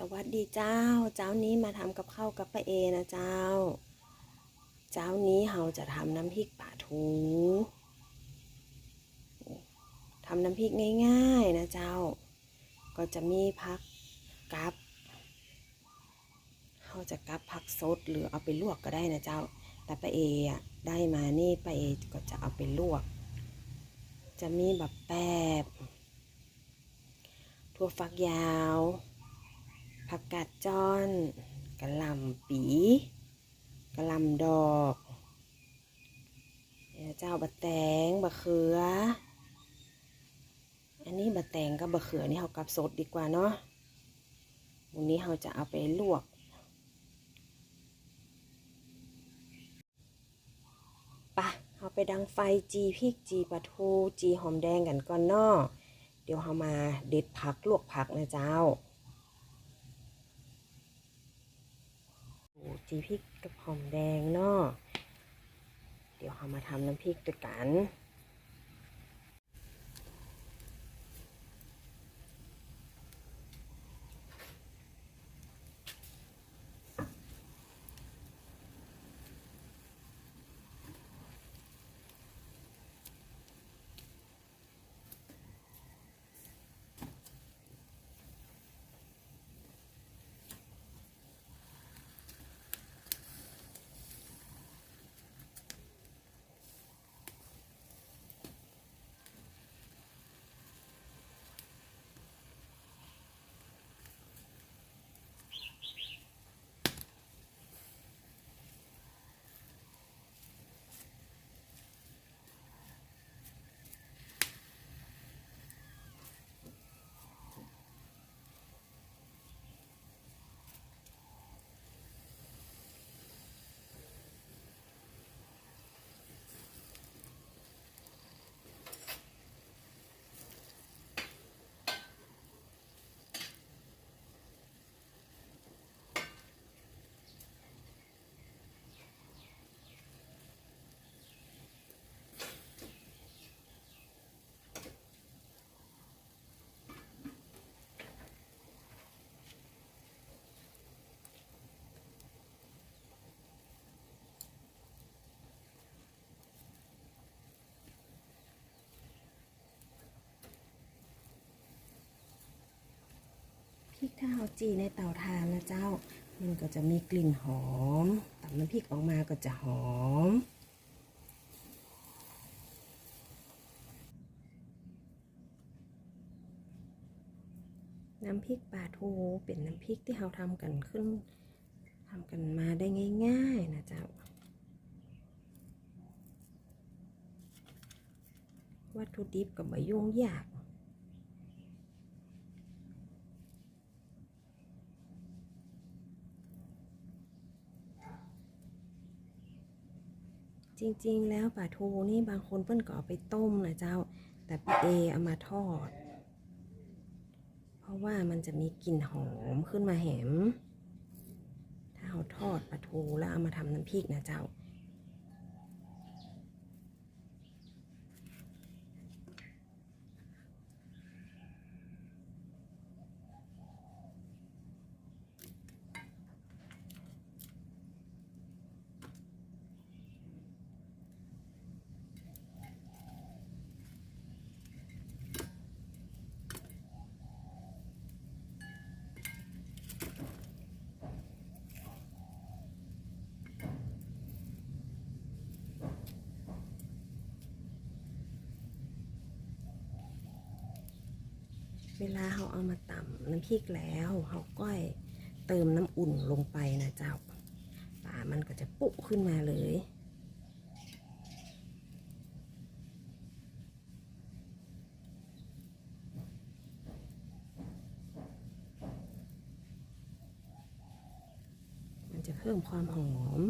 สวัสดีเจ้า เจ้านี้มาทำกับข้าวกับป้าเอนะเจ้า เจ้านี้เราจะทำน้ำพริกป่าทูทำน้ำพริกง่าย ๆนะเจ้า ก็จะมีผักกับเราจะกับผักสดหรือเอาไปลวกก็ได้นะเจ้า แต่ป้าเออะได้มานี่ป้าเอก็จะเอาไปลวก จะมีแบบแปบถั่วฝักยาว ผักกาดจอนกระหล่ำปีกระหล่ำดอกเนจ้าบะแตงบะเขือ อันนี้บะแตงกับบะเขือนี่เรากับสดดีกว่าเนาะวันนี้เราจะเอาไปลวกปะเราไปดังไฟจีพริกจีปลาทูจีหอมแดงกันก่อนเนาะเดี๋ยวเรามาเด็ดผักลวกผักนะเจ้า โอ้ จีพริกกับหอมแดงเนาะเดี๋ยวเรามาทำน้ำพริกด้วยกัน พริกถ้าเราจีในเตาถ่านนะเจ้า มันก็จะมีกลิ่นหอมตำน้ำพริกออกมาก็จะหอม น้ำพริกปลาทูเป็นน้ำพริกที่เราทำกันขึ้นทำกันมาได้ง่าย ๆ นะเจ้า วัตถุดิบกับใบยุ่งยาก จริงๆ แล้วปลาทูนี่บางคนเพิ่นก็เอาไปต้มนะเจ้า แต่พี่เอเอามาทอด เพราะว่ามันจะมีกลิ่นหอมขึ้นมาแหม ถ้าเอาทอดปลาทูแล้วเอามาทำน้ำพริกนะเจ้า เวลาเราเอามาต่ำน้ำพริกแล้วเราก็เติมน้ำอุ่นลงไปนะเจ้าปลามันก็จะปุขึ้นมาเลยมันจะเพิ่มความหอม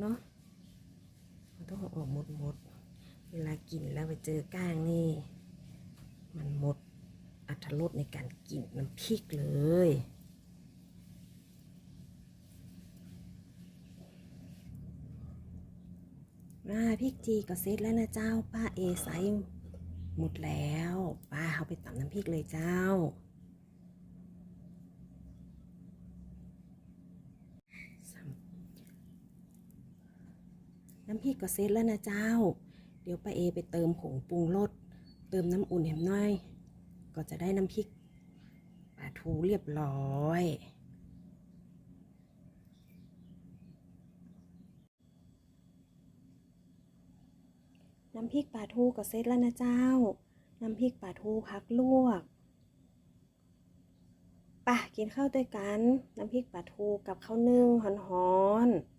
เนาะมันต้องออกหมดหมดเวลากินแล้วไปเจอก้างนี่ มันหมดอัตรสในการกินน้ำพริกเลยอ่าพริกจีก็เสร็จแล้วนะเจ้าป้าเอใส่หมดแล้ว ป้าเอาไปตำน้ำพริกเลยเจ้า น้ำพริกก็เสร็จแล้วนะเจ้า เดี๋ยวป้าเอไปเติมผงปรุงรส เติมน้ำอุ่นแหมน้อย ก็จะได้น้ำพริกปลาทูเรียบร้อยน้ำพริกปลาทูก็เสร็จแล้วนะเจ้า น้ำพริกปลาทูพักลวกป่ะกินข้าวด้วยกัน น้ำพริกปลาทูกับข้าวนึ่งหอนๆ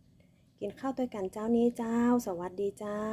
กินข้าวด้วยกันเจ้านี้เจ้า สวัสดีเจ้า